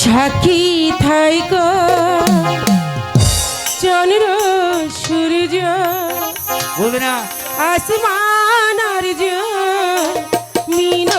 সাক্ষী থাইক চন্দ্র সূর্য না। আসমান আর মিন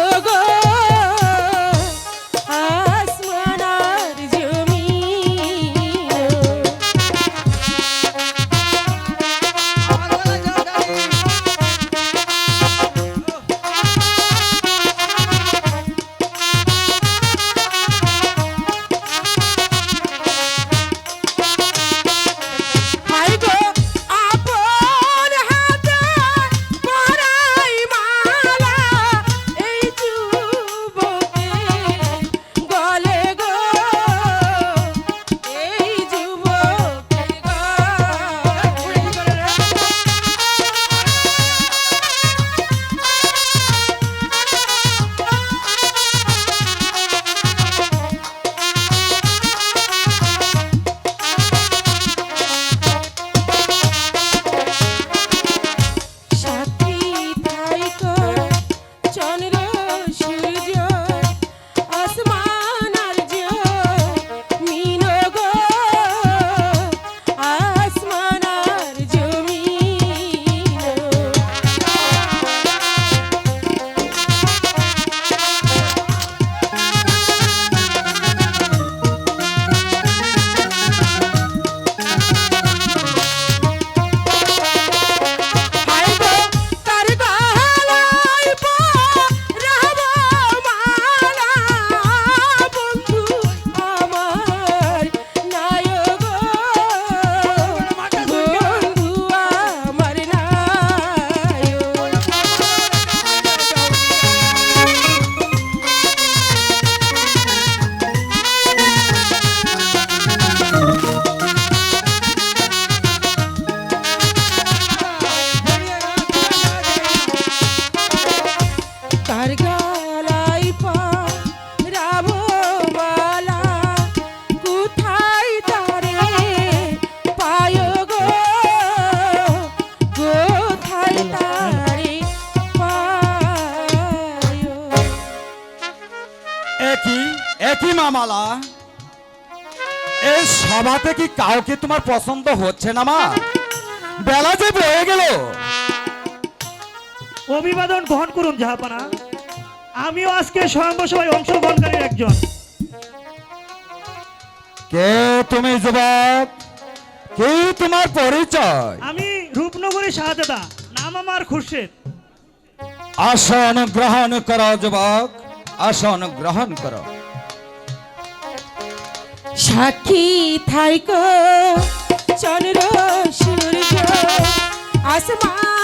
একই মামালা এই সভাতে কি কাউকে তোমার পছন্দ হচ্ছে না মা? বেলা যে বয়ে গেল। অভিবাদন গ্রহণ করুন জাহাপানা। আমিও আজকে স্বয়ং সভায় অংশগ্রহণকারী একজন। কে তুমি যুবক? কি তোমার পরিচয়? আমি রূপনগরী শাহজাদা। নাম আমার খুরশেদ। আসন গ্রহণ করো যুবক। আসন গ্রহণ করো। সাক্ষী থাইক চন্দ্র সূর্য আসমান।